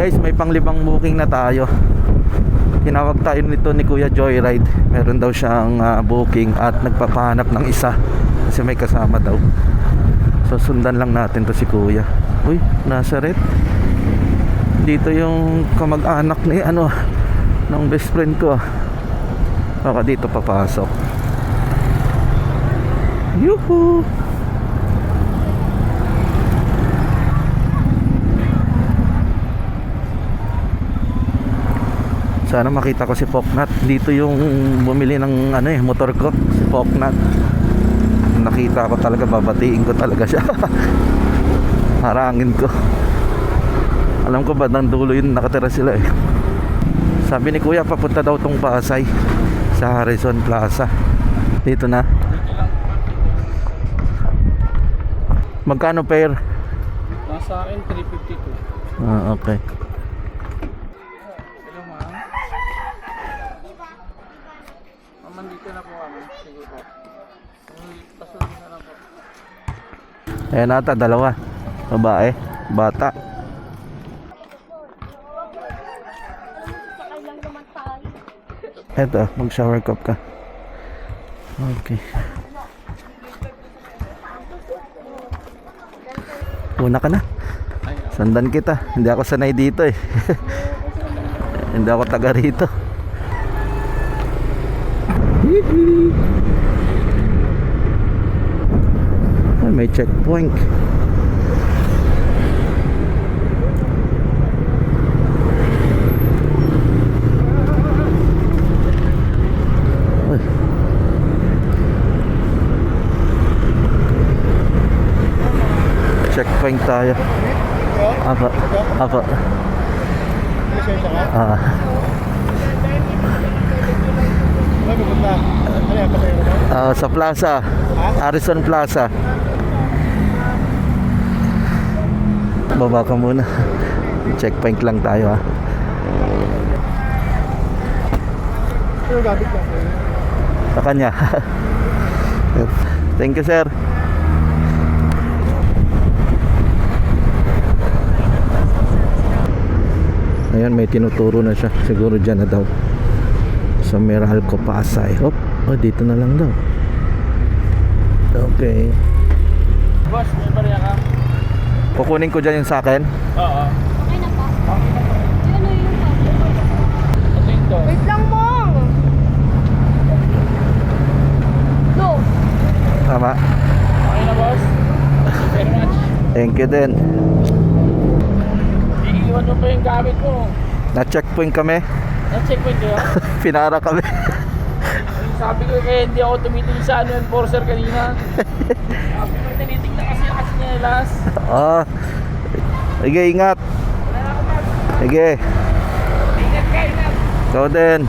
Guys, may panglibang booking na tayo. Tinawag tayo nito ni Kuya Joyride. Meron daw siyang ah, booking at nagpapahanap ng isa kasi may kasama daw. So sundan lang natin to si Kuya. Uy, Nazareth. Dito yung kamag-anak ni ano ng best friend ko. Baka dito papasok. Yuhu! Sana makita ko si Poknat. Dito yung bumili ng ano eh, motor ko, si Poknat. Nakita ko talaga, babatiin ko talaga siya. Harangin ko. Alam ko ba, nang dulo yun, nakatira sila eh. Sabi ni Kuya, papunta daw tong Pasay sa Harrison Plaza. Dito na. Magkano pair? Nasa akin 352. Ah, okay. Kami. Sige po. Pasunod na lang po. Ayan ata, dalawa. Babae, bata. Eto, mag-shower cup ka. Okay. Una ka na. Sandan kita. Hindi ako sanay dito eh. Hindi ako taga rito. Ay, may checkpoint. Checkpoint tayo. Apa, apa. Ah, Ay, pupunta. Ano yan? Pasay mo ba? ah, sa plaza. Harrison Plaza. Baba ka muna. Checkpoint lang tayo ah. Pero gamit lang. Sa kanya. Thank you, sir. Ayan, may tinuturo na siya. Siguro dyan na daw. Sa Meralco Pasay. Hop, oh, dito na lang daw. Okay. Boss, may barya ka? Kukunin ko dyan yung sa akin. Oo. Okay na pa? Ano yung Ito yung to. Wait lang mo! Go! Tama. Okay na boss? Thank you very much. Thank you din. Iiwan mo pa yung gamit mo. Na-checkpoint kami. Na-check mo ito. Pinara kami. Sabi ko kaya hindi ako tumitingin sa ano enforcer kanina. Sabi ko tinitingnan kasi yung kasi niya last. Ah. Sige, ingat. Sige. Ingat ka, ingat. Ikaw din.